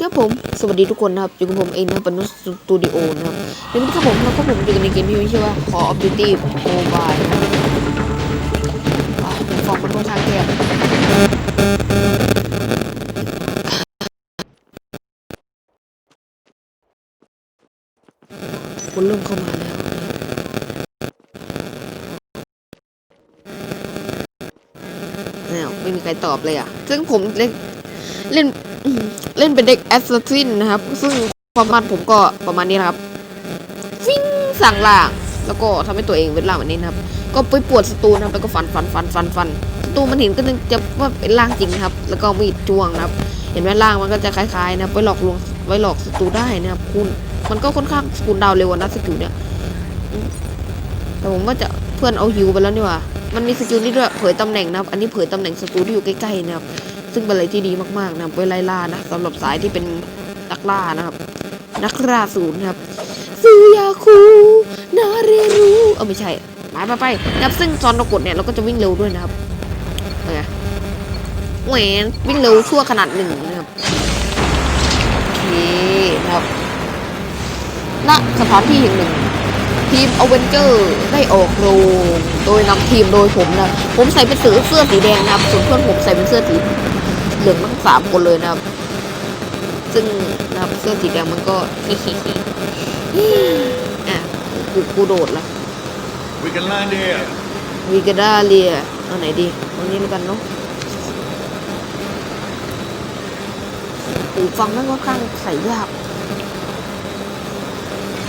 ครับผม สวัสดีทุกคนนะครับ อยู่กับผมเองนะครับปนุสตูดิโอนะครับในวันนี้ครับผมแล้วก็ผมอยู่กันในเกมที่มีชื่อว่า Call of Duty Mobile นะครับอ่าเป็นฟองมันค่อนข้างแคบคนเริ่มเข้ามาแล้วแล้วไม่มีใครตอบเลยอะ ซึ่งผมเล่นเล่น เล่นเป็นเด็กแอสซัสซินนะครับ ซึ่งความมันผมก็ประมาณนี้นะครับ ฟิ้งสั่งล่าง แล้วก็ทำให้ตัวเองเป็นล่างแบบนี้นะครับ ก็ไปปวดศัตรูนะครับแล้วก็ฟันฟันฟันฟันฟันศัตรูมันเห็นก็นึกจะว่าเป็นล่างจริงนะครับ แล้วก็มีดจ้วงนะครับ เห็นไหมล่างมันก็จะคล้ายๆนะไว้หลอกลวงไว้หลอกศัตรูได้นะครับ คุณ มันก็ค่อนข้างสกุลดาวเร็วนะสกิลเนี่ยแต่ผมว่าจะเพื่อนเอาฮิวไปแล้วนี่หว่ามันมีสกิลนี้ด้วยเผยตำแหน่งนะครับ อันนี้เผยตำแหน่งศัตรูที่อยู่ใกล้ๆนะครับ ซึ่งเป็นอะไรที่ดีมากๆนะไว้ไล่ล่านะสำหรับสายที่เป็นนักล่านะครับ นักล่าศูนย์ครับซูยาคูนาเรรูเออไม่ใช่ไปไปไปนะครับซึ่งตอนเรากดเนี่ยเราก็จะวิ่งเร็วด้วยนะครับเป็นไงแหวนวิ่งเร็วชั่วขนาดหนึ่งนะครับโอเคนะครับณสถานที่แห่งหนึ่ง ทีมอเวนเจอร์ได้ออกโรงโดยนำทีมโดยผมนะ ผมใส่เป็นเสื้อเสื้อสีแดงนะครับส่วนเพื่อนผมใส่เป็นเสื้อสี เหลืองทั้งสามคนเลยนะครับ ซึ่งนะครับเสื้อสีแดงมันก็อะกูกูโดดละ We can land here. วีกาดาเลียเอาไหนดีเอานี้แล้วกันเนาะหูฟังนั่นค่อนข้างใส่ยาก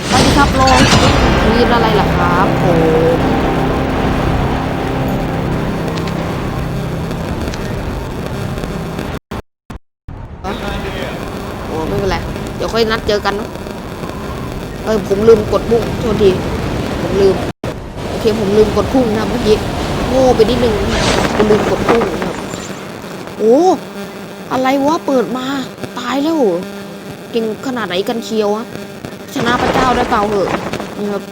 ไปดิครับลงมีอะไรล่ะครับผม ค่อยนัดเจอกันเนาะเออผมลืมกดพุ่งโทษทีผมลืมโอเคผมลืมกดพุ่งนะเมื่อกี้โง่ไปนิดนึงผมลืมกดพุ่งนะครับโอ้อะไรวะเปิดมาตายแล้วเก่งขนาดไหนกันเชียวอะชนะพระเจ้าได้เปล่าเหอะนะครับ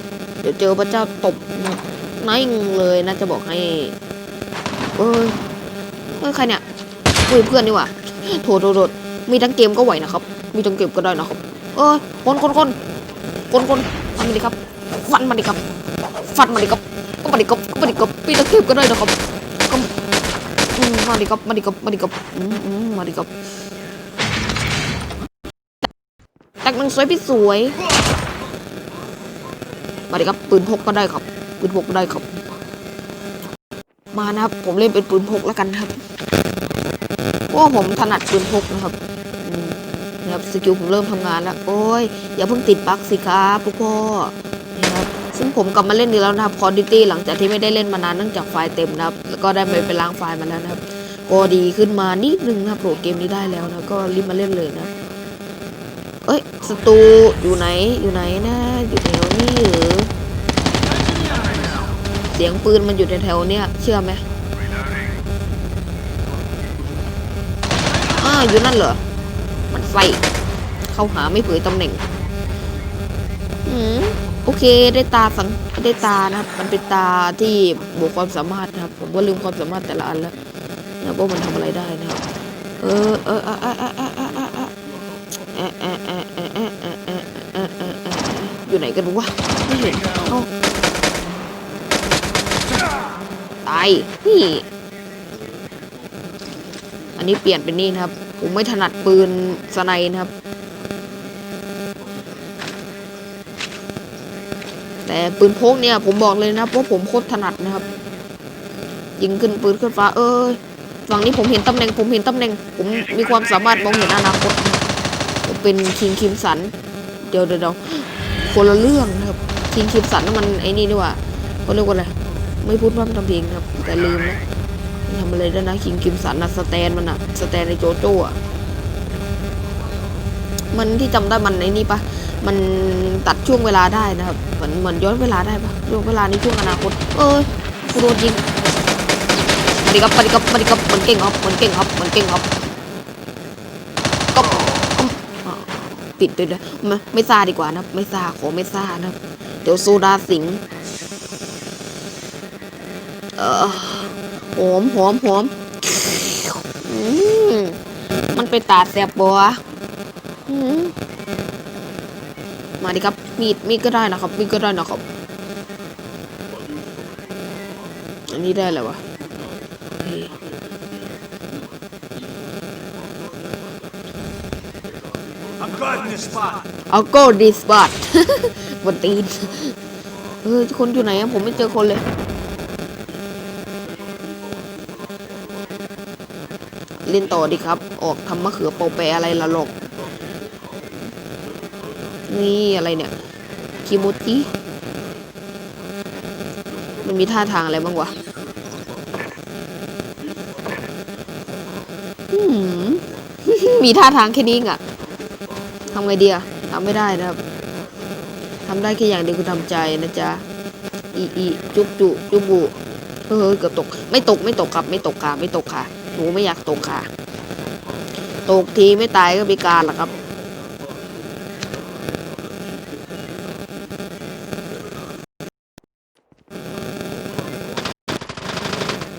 เดี๋ยวเจอพระเจ้าตบนั่งเลยนะจะบอกให้เอ้ยเอ้ยใครเนี่ยคุยเพื่อนนี่หว่าโถโถโถมีทั้งเกมก็ไหวนะครับ มีทั้งเกมก็ได้นะครับ เอ้ยคนคนคนคนคนฟันมาดิครับ ฟันมาดิครับ ฟันมาดิครับ ก็มาดิครับก็มาดิครับปีตะเข็บก็ได้นะครับก็มาดิครับมาดิครับมาดิครับอืมมาดิครับแต่งหนึ่งสวยพี่สวย มาดิครับปืนพกก็ได้ครับ ปืนพกก็ได้ครับ มานะครับ ผมเล่นเป็นปืนพกแล้วกันครับ เพราะว่าผมถนัดปืนพกนะครับ ครับสกิลผมเริ่มทำงานแล้ว โอ้ย อย่าเพิ่งติดบั๊กสิครับพวกพ่อนะครับซึ่งผมกลับมาเล่นดีแล้วนะครับ Call of Duty หลังจากที่ไม่ได้เล่นมานานเนื่องจากไฟล์เต็มนะครับ แล้วก็ได้ไปไปล้างไฟล์มาแล้วนะครับก็ดีขึ้นมานิดนึงนะโหลดเกมนี้ได้แล้วนะก็รีบมาเล่นเลยนะเอ้ยศัตรูอยู่ไหนอยู่ไหนนะ อยู่แถวนี้หรือเสียงปืนมันอยู่ในแถวๆเนี้ยเชื่อไหมอ้าอยู่นั่นเหรอมันใส่ เข้าหาไม่เผยตำแหน่งอืมโอเคได้ตาสังได้ตานะครับ มันเป็นตาที่บวกความสามารถนะครับ ผมก็ลืมความสามารถแต่ละอันแล้วนะว่ามันทำอะไรได้นะครับ เออเออเออเออเออเออเอออยู่ไหนกันวะไม่เห็นตายนี่อันนี้เปลี่ยนเป็นนี่นะครับ ผมไม่ถนัดปืนสไนนะครับ ปืนพกเนี่ยผมบอกเลยนะเพราะผมโคตรถนัดนะครับ ยิงขึ้นปืนขึ้นฟ้า เอ้ยฝั่งนี้ผมเห็นตำแหน่ง ผมเห็นตำแหน่ง ผมมีความสามารถมองเห็นอนาคตผมเป็นคิงคิมสัน เดี๋ยวเดี๋ยวคนละเรื่องนะครับคิงคิมสันนั่นมันไอ้นี่ดีกว่าเขาเรียกว่าอะไรไม่พูดพร่ำทำเพลงครับ แต่ลืมนะมันทำอะไรได้นะคิงคิมสันนะสแตนมันอะสแตนในโจโจ้อะมันที่จำได้มันไอ้นี่ปะ มันตัดช่วงเวลาได้นะครับ เหมือนเหมือนย้อนเวลาได้ปะช่วงเวลานี้ช่วงอนาคต เอ้ยกูโดนยิงมาดิครับมาดิครับมาดิครับมันเก่งครับมันเก่งครับมันเก่งครับก็ปิดด้วยนะไม่ไม่ซาดีกว่านะไม่ซาขอไม่ซานะครับเดี๋ยวโซดาสิงเออหอมหอมหอมมันไปตาดแสบบัวหื มมาดิครับ มีด มีดก็ได้นะครับ มีดก็ได้นะครับ อันนี้ได้แล้ววะโอเค I'm guarding this spot. เอาโก้ดิสบัตบนตีนเออคนอยู่ไหนอะผมไม่เจอคนเลย เล่นต่อดีครับ ออกทำมะเขือเปาแปรอะไรละหรอก นี่อะไรเนี่ยคิโมจิมันมีท่าทางอะไรบ้างวะมีท่าทางแค่นี้องอะทำไงดีอะทำไม่ได้นะครับทำได้แค่อย่างเดียวคือทำใจนะจ๊ะอีอีจุบจุจุบุเออเกือบตก ไม่ตกไม่ตกครับ ไม่ตกค่ะ ไม่ตกค่ะ หนูไม่อยากตกค่ะ ตกทีไม่ตายก็พิการละครับ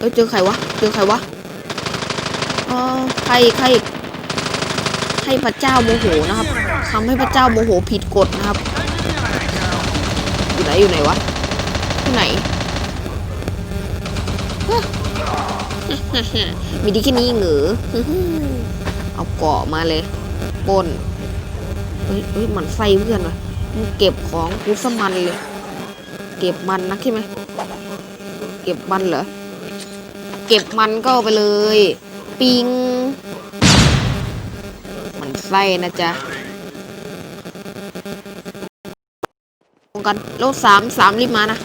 เอ้ยเจอใครวะ เจอใครวะเออใครใครให้พระเจ้าโมโหนะครับทำให้พระเจ้าโมโหผิดกฎนะครับ อยู่ไหนอยู่ไหนวะที่ไหนมีดีแค่นี้เหงือเอาเกาะมาเลยปนเฮ้ยเฮ้ยมันไส้เพื่อนวะมึงเก็บของกูสมันเลย เก็บมันนะใช่ไหมเก็บมันเหรอ เก็บมันก็ไปเลย ปิง มันไส้นะจ๊ะตรงกันรถสามสามรีบมานะ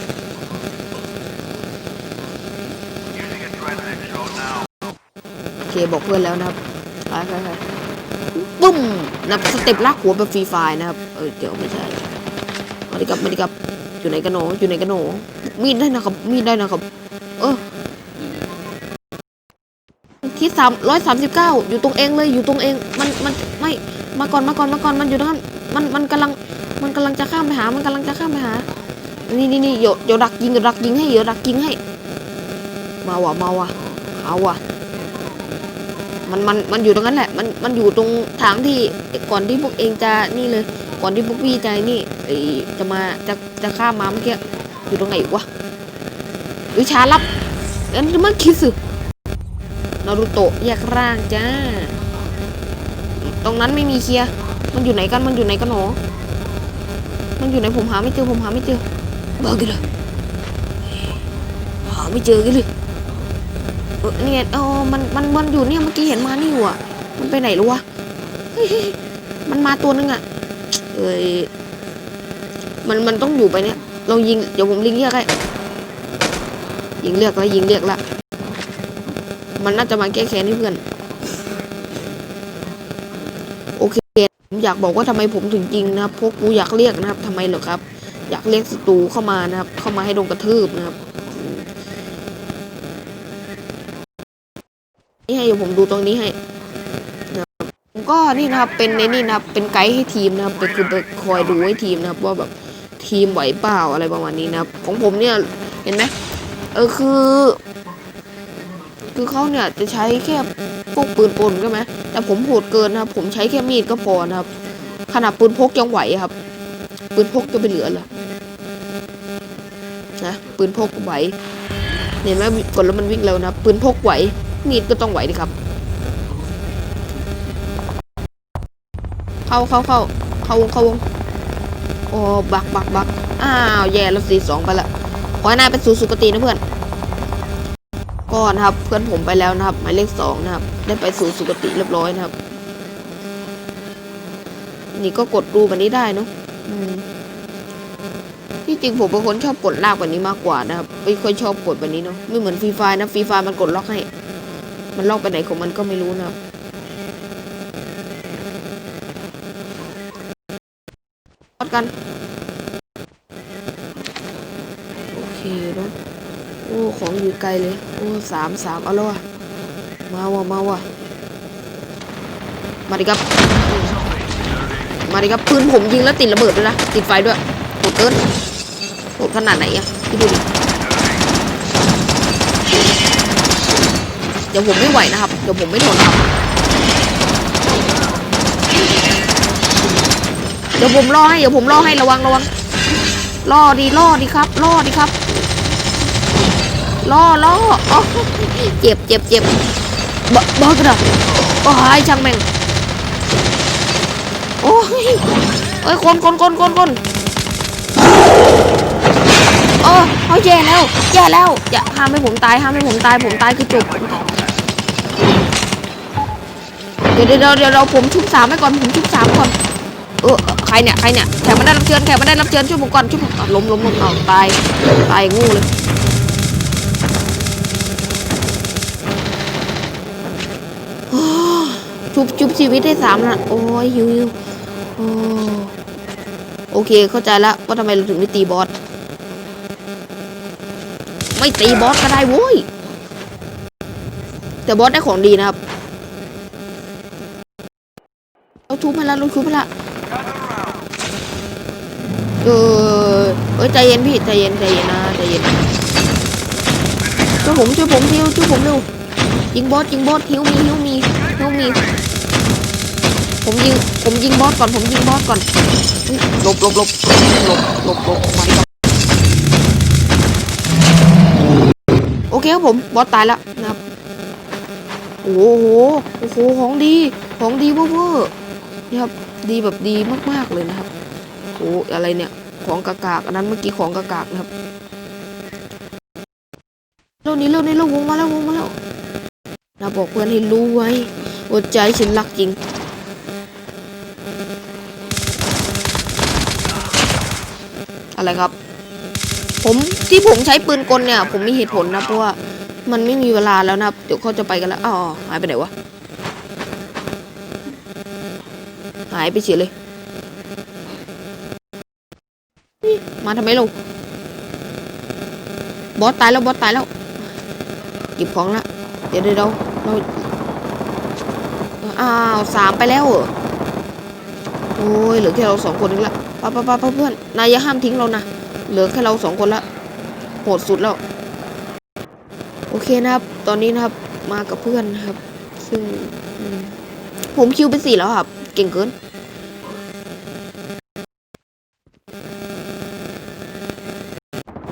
โอเคบอกเพื่อนแล้วนะครับไปไปไปปุ้มนับสเต็ปลากหัวแบบฟรีไฟนะครับเออเดี๋ยวไม่ใช่มาดิกับมาดิกับอยู่ไหนกันหนออยู่ไหนกันหนอมีดได้นะครับมีดได้นะครับ สามร้อยสามสิบเก้าอยู่ตรงเองเลยอยู่ตรงเองมันมันไม่มาก่อนมาก่อนมาก่อนมันอยู่ตรงนั้นมันมันกำลังมันกำลังจะข้ามไปหา มันกำลังจะข้ามไปหา นี่นี่นี่เดี๋ยวเดี๋ยวดักยิงเดี๋ยวดักยิงให้เดี๋ยวดักยิงให้ มาว่ะมาว่ะเอาว่ะมันมันมันอยู่ตรงนั้นแหละ มันมันอยู่ตรงทางที่ก่อนที่พวกเองจะนี่เลย ก่อนที่พวกพี่จะนี่ไอจะมาจะจะข้ามมาเมื่อกี้อยู่ตรงไหนวะวิชาลับงั้นมันคิดสึ นารูโตะแยกร่างจ้า ตรงนั้นไม่มีเคลียร์ มันอยู่ไหนกัน มันอยู่ไหนกันหนอมันอยู่ไหนผมหาไม่เจอ ผมหาไม่เจอบ้ากันเลยหาไม่เจอกันเลยเออนี่ไงอ๋อมัน มัน มันอยู่เนี่ย เมื่อกี้เห็นมานี่อยู่อะ มันไปไหนรู้วะ มันมาตัวนึงอะ เอ้ย มัน มันต้องอยู่ไปเนี่ย เรายิง เดี๋ยวผมลิงเรียกให้ยิงเรียกแล้วยิงเรียกแล้ว มันน่าจะมาแก้แค้นให้เพื่อน โอเคผมอยากบอกว่าทำไมผมถึงยิงนะครับพราะกูอยากเรียกนะครับทำไมเหรอครับ อยากเรียกศัตรูเข้ามานะครับ เข้ามาให้โดนกระทืบนะครับนี่ให้ผมดูตรงนี้ให้ผมก็นี่นะครับเป็นในนี่นะครับเป็นไกด์ให้ทีมนะครับเป็นคือคอยดูให้ทีมนะครับ ว่าแบบทีมไหวเปล่าอะไรประมาณนี้นะครับ ของผมเนี่ยเห็นไหมเออคือ คือเขาเนี่ยจะใช้แค่พวกปืนปนใช่ไหมแต่ผมโหดเกินนะครับ ผมใช้แค่มีดก็พอนะครับ ขนาดปืนพกยังไหวครับ ปืนพกจะไปเหลือเหรอนะปืนพกไหวเห็นไหมกดแล้วมันวิ่งเร็วนะปืนพกไหว มีดก็ต้องไหวดิครับ เข้าเข้าเข้าเข้าวงเข้าวงโอ้บักบักบักอ้าวแย่แล้วสี่สองไปละขอให้นายเป็นสู่สุคตินะเพื่อน ก็นะครับเพื่อนผมไปแล้วนะครับหมายเลขสองนะครับ ได้ไปสู่สุคติเรียบร้อยนะครับ นี่ก็กดรูแบบนี้ได้เนาะที่จริงผมเป็นคนชอบกดลากแบบนี้มากกว่านะครับไม่ค่อยชอบกดแบบนี้เนาะไม่เหมือนฟรีไฟนะฟรีไฟมันกดล็อกให้ มันล็อกไปไหนของมันก็ไม่รู้นะครับวัดกัน โอเคเนอะ โอ้ของอยู่ไกลเลย โอ้สามสามเอาล้วะมาว่ะมาว่ะมาดิครับ มาดิครับปืนผมยิงแล้วติดระเบิดด้วยนะ ติดไฟด้วยโหดเกินโหดขนาดไหนอะพี่ดูดิเดี๋ยวผมไม่ไหวนะครับ เดี๋ยวผมไม่ทนครับ เดี๋ยวผมล่อให้ เดี๋ยวผมล่อให้ระวังระวังล่อดีล่อดีครับล่อดีครับ ล่อล่ออ๋อเจ็บเจ็บเจ็บบ้าบ้ากระดาษโอ้ยช่างแม่งโอ้ยเอ้ยคนคนคนคนคนเออเขาแย่แล้วแย่แล้วอย่าห้ามให้ผมตายห้ามให้ผมตายผมตายคือจบเดี๋ยวเดี๋ยวเดี๋ยวเดี๋ยวผมชุบสามไว้ก่อนผมชุบสามก่อนเออใครเนี่ยใครเนี่ยแขกมาได้รับเชิญแขกมาได้รับเชิญช่วยผมก่อนช่วยผมอะล้มล้มล้มเอาตายตายงูเลย ชุบชุบชีวิตได้สามนะโอ้ยหิวหิวโอ้โอเคเข้าใจแล้วว่าทำไมเราถึงไม่ตีบอสไม่ตีบอสก็ได้โว้ยแต่บอสได้ของดีนะครับเราทุบมาแล้วเราทุบมาแล้วเออเอ้ยใจเย็นพี่ใจเย็นใจเย็นนะใจเย็นช่วยผมช่วยผมฮิวช่วยผมเร็วยิงบอสยิงบอสฮิวมีฮิวมีฮิวมี ผมยิง ผมยิงบอสก่อน ผมยิงบอสก่อนเฮ้ยหลบหลบหลบหลบหลบหลบมาดิครับโอเคครับผม บอสตายแล้วนะครับ โอ้โห โอ้โห ของดี ของดีเวอร์ๆนี่ครับ ดีแบบดีมากๆเลยนะครับ โอ้อะไรเนี่ย ของกากๆอันนั้นเมื่อกี้ของกากๆนะครับเร็วนี้เร็วนี้เร็ววงมาแล้ววงมาแล้วนะบอกเพื่อนให้รู้ไว้ว่าใจฉันรักจริง อะไรครับ ผมที่ผมใช้ปืนกลเนี่ย ผมมีเหตุผลนะเพราะว่ามันไม่มีเวลาแล้วนะครับ เดี๋ยวเขาจะไปกันแล้วอ๋อหายไปไหนวะหายไปเฉยเลย มาทำไมเราบอสตายแล้วบอสตายแล้วหยิบของละเดี๋ยวเดี๋ยวเราเราอ้าวสามไปแล้ว โอ้ยเหลือแค่เราสองคนเองละ ป้าป้าป้าเพื่อนนายอย่าห้ามทิ้งเรานะเหลือแค่เราสองคนละโหดสุดแล้วโอเคนะครับ ตอนนี้นะครับมากับเพื่อนนะครับ ซึ่งผมคิวเป็นสี่แล้วครับ เก่งเกิน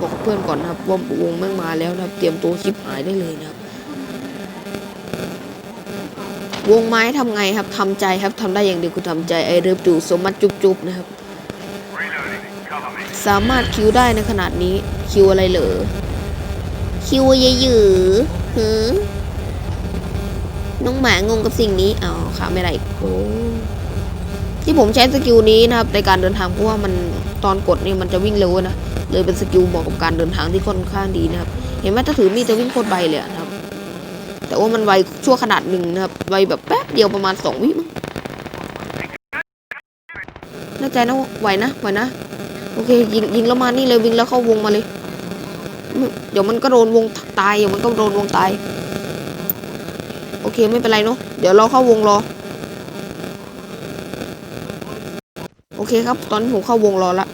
บอกเพื่อนก่อนนะครับว่าวงแม่งมาแล้วนะครับ เตรียมตัวชิปหายได้เลยนะครับ วงไม้ทำไงครับทำใจครับทำได้อย่างเดียวคือทำใจไอเริบดูสมมัติจุบๆนะครับ สามารถคิวได้ในขนาดนี้คิวอะไรเหรอคิวเยยือหือน้องหมางงกับสิ่งนี้อ๋อขาไม่ได้อีกโอ้ที่ผมใช้สกิลนี้นะครับในการเดินทางเพราะว่ามันตอนกดนี่มันจะวิ่งเร็วนะเลยเป็นสกิลเหมาะกับการเดินทางที่ค่อนข้างดีนะครับ เห็นไหมถ้าถือมีดจะวิ่งโคตรไวเลยนะครับ แต่ว่ามันไวชั่วขนาดหนึ่งนะครับไวแบบแป๊บเดียวประมาณสองวิมั้งน่ใจนะไวนะไวนะ โอเคยิงยิงแล้วมานี่เลยวิ่งแล้วเข้าวงมาเลย เดี๋ยวมันก็โดนวงตายเดี๋ยวมันก็โดนวงตาย โอเคไม่เป็นไรเนาะเดี๋ยวเราเข้าวงรอ โอเคครับ ตอนนี้ผมเข้าวงรอละ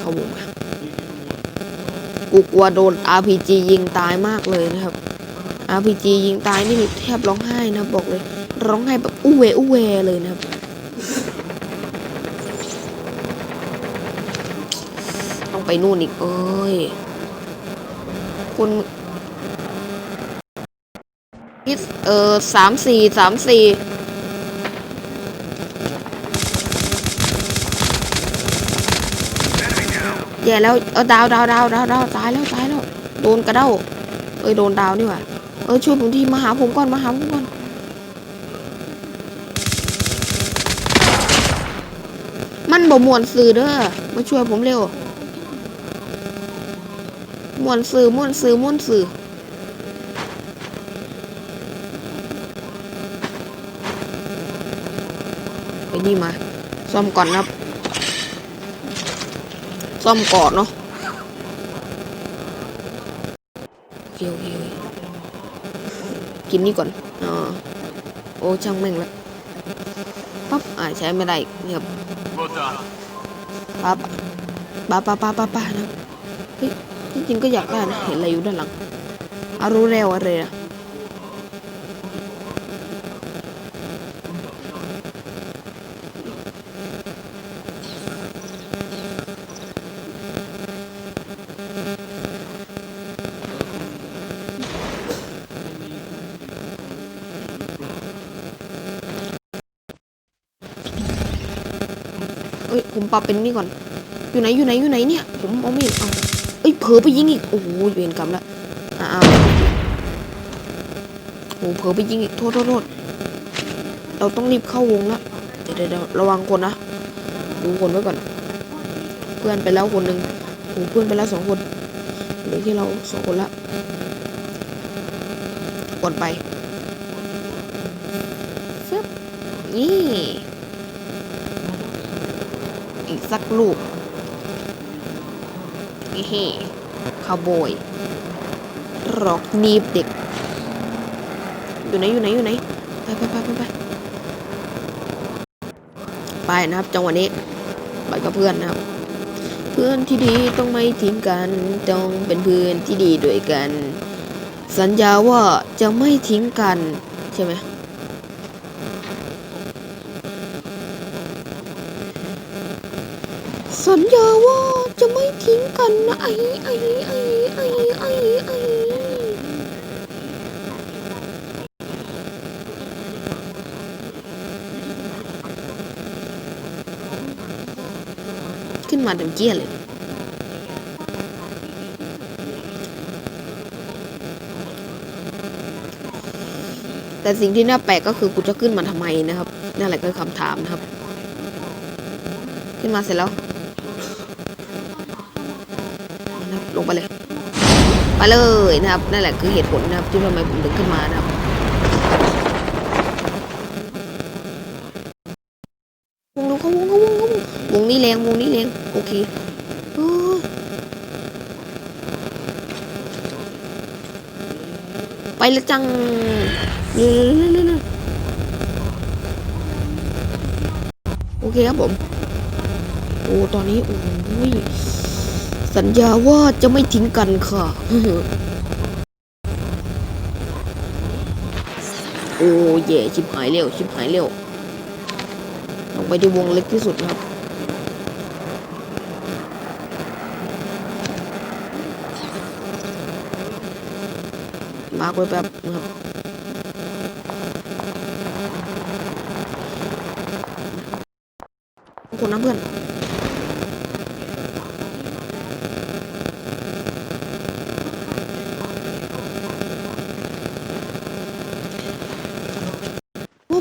เข้าวงกูกลัวโดน RPG ยิงตายมากเลยนะครับ RPG ยิงตายนี่แทบร้องไห้นะบอกเลย ร้องไห้แบบอู้เวอู้เวเลยนะครับต้องไปนู่นอีกเอ้ยคุณนี่เออสามสี่สามสี่แย่แล้วเออดาวดาวดาวดาวดาวตายแล้วตายแล้วโดนกระเด้าเอ้ยโดนดาวนี่หว่า เออช่วยผมทีมาหาผมก่อนมาหาผมก่อนมันบ่มวนสื่อเด้อมาช่วยผมเร็วมวนสื่อมวนสื่อมวนสื่อไปนี่มาซ่อมก่อนนะครับซ่อมก่อนเนาะโอเคโอเคโอเค กินนี่ก่อนอ๋อโอ้ช่างแม่งละปั๊บอ่าใช้ไม่ได้อีกนี่ครับปั๊บปั๊บปั๊บปั๊บปั๊บปั๊บนะเฮ้ยจริงก็อยากได้นะเห็นอะไรอยู่ด้านหลังอารู้แล้วอะไรอะ ปรับเป็นนี่ก่อน อยู่ไหนอยู่ไหนอยู่ไหนเนี่ย ผมมองไม่เห็นเอาเอ้ยเผลอไปยิงอีก โอ้โหเวรกรรมละอ้าวโอ้โหเผลอไปยิงอีก โทษโทษโทษเราต้องรีบเข้าวงละเดี๋ยวเดี๋ยวระวังคนนะดูคนไว้ก่อน เพื่อนไปแล้วคนหนึ่งโอ้โหเพื่อนไปแล้วสองคนเหลือแค่เราสองคนละกดไปฟึบนี่ อีก สักลูกนี่เฮ่คาวบอยรอกนีบเด็ก อยู่ไหนอยู่ไหนอยู่ไหน ไปไปไปไปไปไปนะครับ จังหวะนี้ไปกับเพื่อนนะครับ เพื่อนที่ดีต้องไม่ทิ้งกันต้องเป็นเพื่อนที่ดีด้วยกัน สัญญาว่าจะไม่ทิ้งกันใช่ไหม สัญญาว่าจะไม่ทิ้ง กันนะไอ้ไอ้ไอ้ไอ้ไอ้ไอ้ขึ้นมาเต็มเกี้ยเลยแต่สิ่งที่น่าแปลกก็คือกูจะขึ้นมาทำไมนะครับนั่นแหละคือคำถามนะครับ ขึ้นมาเสร็จแล้ว ไปเลยนะครับ นั่นแหละคือเหตุผลนะครับที่ทำไมผมถึงขึ้นมานะครับวงดูเขาวงเขาวงเขาวงวงนี้แรงวงนี้แรงโอเคไปและจังโอเคครับผม โอ้ ตอนนี้ โอ้ย สัญญาว่าจะไม่ทิ้งกันค่ะ โอ้เย่ชิบหายเร็ว ชิบหายเร็วลงไปที่วงเล็กที่สุดนะครับ มาร์กไว้แป๊บนะครับคุณนะเพื่อน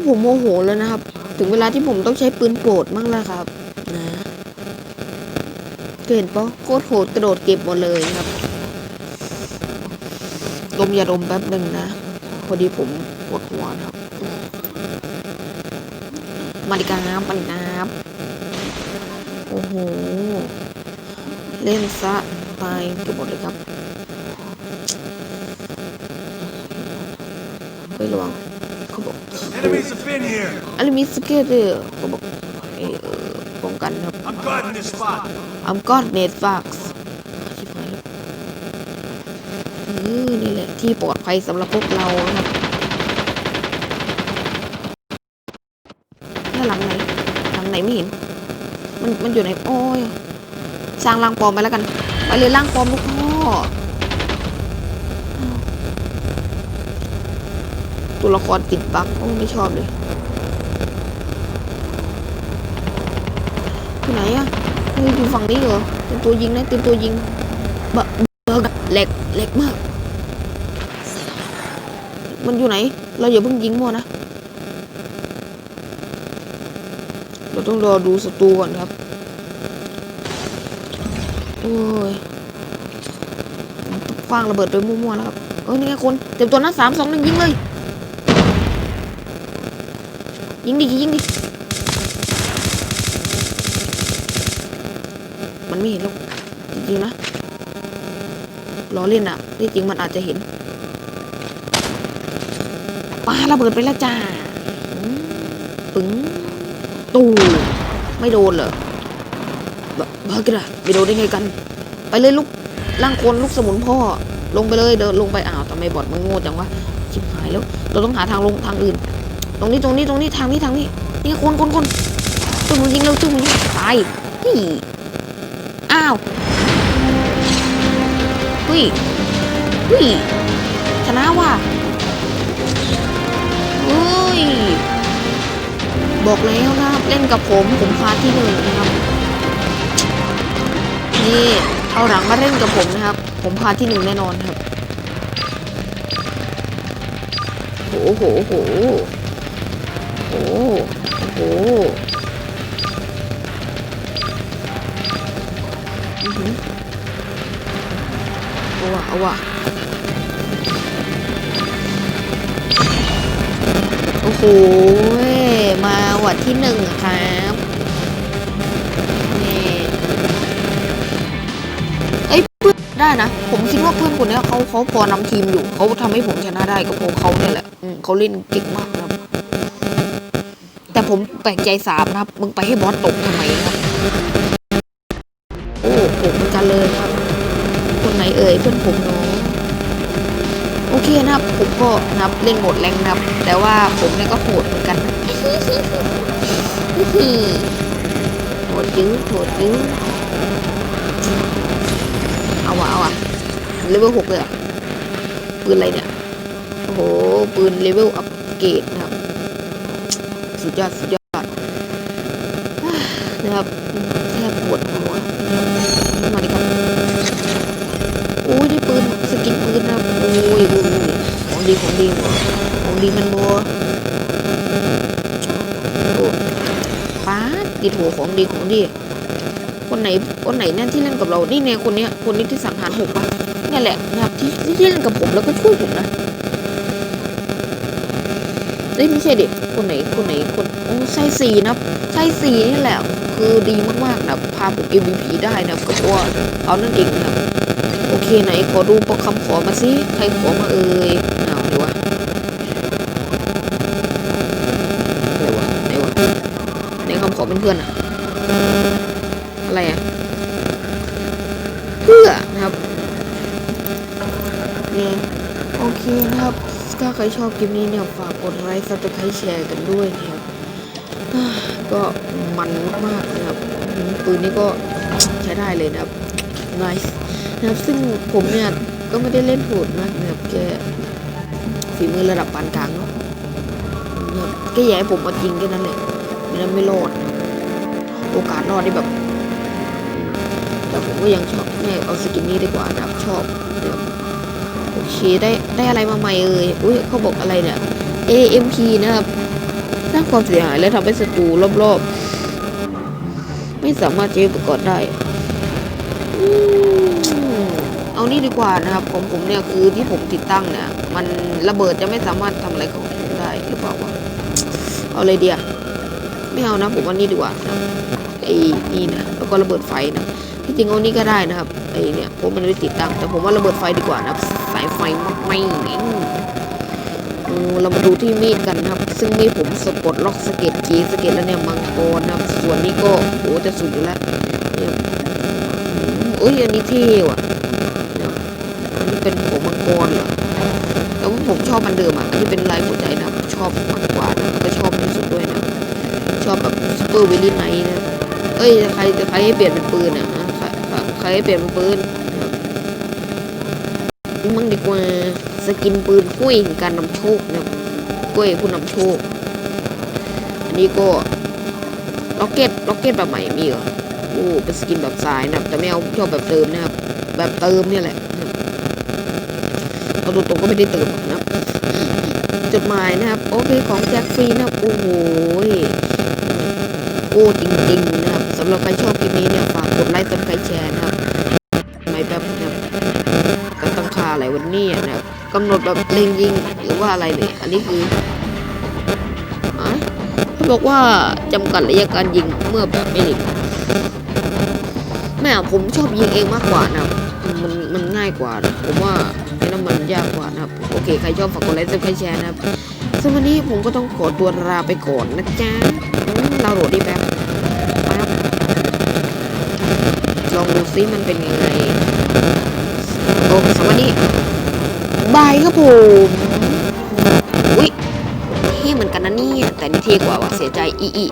ผมโมโหแล้วนะครับ ถึงเวลาที่ผมต้องใช้ปืนโปรดมั่งแล้วครับ นะเห็นปะโคตรโหดกระโดดเก็บหมดเลยครับลมยาดมแป๊บหนึ่งนะ พอดีผมปวดหัวนะครับ มาดิกาน้ำมาดิกาน้ำโอ้โห เล่นซะตายเกือบหมดเลยครับเฮ้ยระวัง Enemies have been here. อันนี้มีสเกตเตอร์เขาบอกเออเออป้องกันครับ I'm guarding this spot. อัมกอดเนตฟักส์ชิบหายแล้วเออนี่แหละที่ปลอดภัยสำหรับพวกเรานะครับแล้วหลังไหนหลังไหนไม่เห็น มันมันอยู่ไหนโอ้ยสร้างร่างปลอมไปแล้วกัน ไปเลยร่างปลอมลูกพ่ออ้าว ตัวละครติดบั๊กโอ้ไม่ชอบเลยที่ไหนอะเฮ้ยอยู่ฝั่งนี้เหรอเต็มตัวยิงนะเต็มตัวยิงบะเบิกแหลกแหลกมาก มันอยู่ไหน เราอย่าเพิ่งยิงมั่วนะ เราต้องรอดูศัตรูก่อนครับ โอ้ยฟางระเบิดไปมั่วๆแล้วครับเอ้ยนี่ไงคน เต็มตัวนะสามสองหนึ่งยิงเลย ยิงดิยิงดิมันไม่เห็นหรอกจริงๆนะล้อเล่นอะที่จริงมันอาจจะเห็นปาระเบิดไปแล้วจ้าปึ้งตูไม่โดนเหรอบ้ากระไม่โดนได้ไงกัน ไปเลยลูกร่างคนลูกสมุนพ่อ ลงไปเลยเดินลงไปอ้าวทำไมบอดมันโง่จังวะชิบหายแล้ว เราต้องหาทางลงทางอื่น ตรงนี้ตรงนี้ตรงนี้ทางนี้ทางนี้นี่คนคนคนจุ่มยิงเร็วจุ่มยิงตายนี่อ้าวฮ้ยฮ้ยชนะว่ะเฮ้ยบอกแล้วนะครับ เล่นกับผมผมพาที่หนึ่งนะครับนี่เอาหลังมาเล่นกับผมนะครับ ผมพาที่หนึ่งแน่นอนครับโหโหโห โอ้โหอื้อหือเอาว่ะเอาว่ะโอ้โห มาวัดที่หนึ่งครับนี่เอ้ยเพื่อนได้นะ ผมคิดว่าเพื่อนคนนี้เขาเขาพอนำทีมอยู่ เขาทำให้ผมชนะได้ก็เพราะเขาเนี่ยแหละเขาเล่นเก่งมากครับ ผมแปลกใจสามนะครับ มึงไปให้บอสตกทำไมครับ โอ้โหเหมือนกันเลยครับ คนไหนเอ่ยเพื่อนผมเนาะโอเคนะครับ ผมก็นะครับเล่นโหมดแรงนะครับ แต่ว่าผมเนี่ยก็โหดเหมือนกันโหดยื้อโหดยื้อเอาวะเอาวะเลเวลหกเลยเหรอะปืนอะไรเนี่ย โอ้โห ปืนเลเวลอัปเกรดนะครับ สุดยอด สุดยอดนะครับแทบปวดหัวมาดิครับโอ้ยได้ปืนสกินปืนนะโอ้ยโอ้ยของดีของดีของดีมันบัวโอ้ป้าติดหัวของดีของดี คนไหนคนไหนนั่นที่เล่นกับเรานี่แน่คนเนี้ยคนนี้ที่สังหารหกปะนี่แหละนะครับที่ที่เล่นกับผมแล้วก็ช่วยผมนะ เอ้ยไม่ใช่เด็กคนไหนคนไหนคนโอ้ใช่สีนะใช่สีนี่แหละ คือดีมากๆนะพาผม MVP ได้นะก็เพราะว่าเอานั่นเองนะโอเคไหนขอดูประคำขอมาสิใครขอมาเอ่ยเอาดีวะอะไรวะไหนวะไหนคำขอเป็นเพื่อนอะอะไรอะเพื่อนะครับเนี่ยโอเคนะครับ ถ้าใครชอบคลิปนี้เนี่ยฝากกดไลค์ซับสไครต์แชร์กันด้วยนะครับก็มันมากๆนะครับปืนนี้ก็ใช้ได้เลยนะครับ nice นะครับซึ่งผมเนี่ยก็ไม่ได้เล่นโหดมากนะครับแค่ฝีมือระดับปานกลางเนาะนะครับแค่อยากให้ผมมาจริงแค่นั้นแหละไม่นั้นไม่รอด โอกาสรอดได้แบบแต่ผมก็ยังชอบแม่เอาสกินนี้ดีกว่านะครับชอบนะครับ ได้ได้อะไรมาใหม่เอ่ยอุ้ยเขาบอกอะไรเนี่ย AMP นะครับสร้างความเสียหายและทำให้ศัตรูรอบๆ ไม่สามารถใช้อุปกรณ์ได้อืมเอานี่ดีกว่านะครับของผมเนี่ยคือที่ผมติดตั้งเนี่ย มันระเบิดจะไม่สามารถทำอะไรของผมได้หรือเปล่าวะเอาเลยเดียวไม่เอานะผมว่านี่ดีกว่านะไอ้นี่นะแล้วก็ระเบิดไฟนะที่จริงเอานี่ก็ได้นะครับไอ้เนี่ยผมมันไม่ติดตั้งแต่ผมว่าระเบิดไฟดีกว่านะครับ ไฟมากไม่อืมเรามาดูที่มีดกันนะครับ ซึ่งมีดผมสะกดล็อกสะเก็ตกีสะเก็ตแล้วเนี่ยมังกรนะครับ ส่วนนี้ก็โอ้จะสุดอยู่แล้วเนี่ยอืมเอ้ยอันนี้เท่ว่ะเนี่ยอันนี้เป็นหัวมังกรเหรอแต่ว่าผมชอบมันเดิมอะอันนี้เป็นลายหัวใจนะครับชอบมากกว่านะก็ชอบที่สุดด้วยนะชอบแบบซูเปอร์วิลลี่ไนท์นะเอ้ยใครจะใครให้เปลี่ยนเป็นปืนอะฮะใครใครใครให้เปลี่ยนเป็นปืนนี่ มั่งดีกว่าสกินปืนกล้วยแห่งการนำโชคนะครับกล้วยผู้นำโชค อันนี้ก็ล็อกเก็ตล็อกเก็ตแบบใหม่มีเหรอโอ้เป็นสกินแบบสายนะแต่ไม่เอาชอบแบบเติมนะครับ แบบเติมเนี่ยแหละนะครับเอาตรงๆก็ไม่ได้เติมนะครับจดหมายนะครับ โอเคของแจ็คฟรีนะครับโอ้โหโอ้จริงๆนะครับสำหรับใครชอบคลิปนี้เนี่ยฝากกดไลค์ซับสไครต์แชร์นะครับ นนี้นะครับกำหนดแบบเล็งยิงหรือว่าอะไรเนี่ยอันนี้คือเขาบอกว่าจำกัดระยะการยิงเมื่อแบบไม่เล็งแม่อะผมชอบยิงเองมากกว่านะมันมันง่ายกว่านะผมว่าไอ้นั่นมันยากกว่านะโอเคใครชอบฝากกดไลค์ซับสไครต์แชร์นะครับสำหรับวันนี้ผมก็ต้องขอตัวลาไปก่อนนะจ๊ะเราโหลดดีแบบปั๊บลองดูซิมันเป็นยังไงโอ้สวัสดี บายครับผมอุ้ยเท่เหมือนกันนะเนี่ยแต่นี่เท่กว่าว่ะเสียใจอีอี